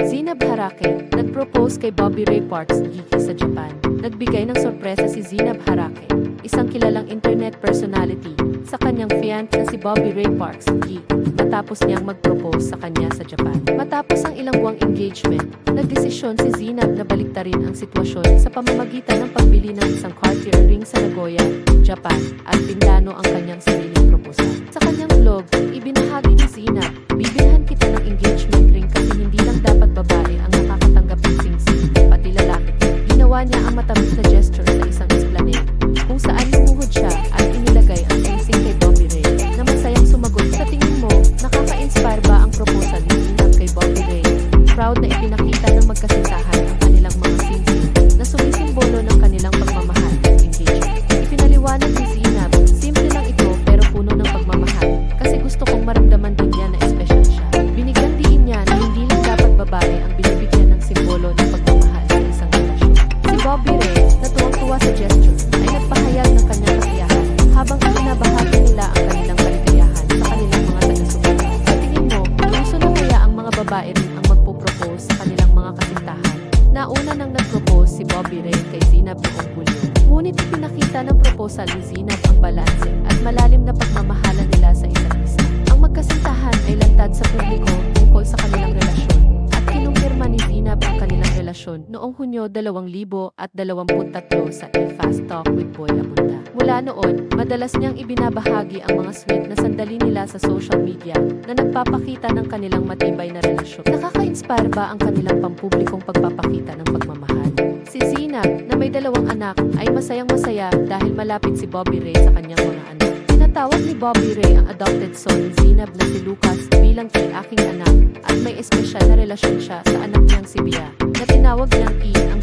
Zinab Harake, nag-propose kay Bobby Ray Parks Giki sa Japan. Nagbigay ng sorpresa si Zinab Harake, isang kilalang internet personality, sa kanyang fiancé na si Bobby Ray Parks Giki, matapos niyang mag-propose sa kanya sa Japan. Matapos ang ilang buwang engagement, nagdesisyon si Zinab na baliktarin ang sitwasyon sa pamamagitan ng pagbili ng isang Cartier ring sa Nagoya, Japan, at pinlano ang kanyang sariling proposal. Ang matamis na gesture na tuwang-tuwa sa gesture, ay nagpahayag ng kanyang kasiyahan habang ibinabahagi nila ang kanilang kaligayahan sa kanilang mga taga-suporta. Sa tingin mo, gusto na kaya ang mga babae rin ang magpo-propose sa kanilang mga kasintahan? Nauna nang nag-propose si Bobby Ray kay Zinab noong Hulyo. Ngunit ipinakita ng proposal ni Zinab ang balanse at malalim na pagmamahala nila sa isa't isa. Ang magkasintahan ay lantad sa publiko tungkol sa kanilang relasyon relasyon noong Hunyo 2023 sa A Fast Talk with Boy Abunda. Mula noon, madalas niyang ibinabahagi ang mga sweet na sandali nila sa social media na nagpapakita ng kanilang matibay na relasyon. Nakaka-inspire ba ang kanilang pampublikong pagpapakita ng pagmamahal? Si Zinab, na may dalawang anak, ay masayang masaya dahil malapit si Bobby Ray sa kanyang mga anak. Tinatawag ni Bobby Ray ang adopted son ni Zinab na si Lucas bilang kay aking anak at may espesyal na relasyon siya sa anak niyang si Bia na tinawag ng. Ang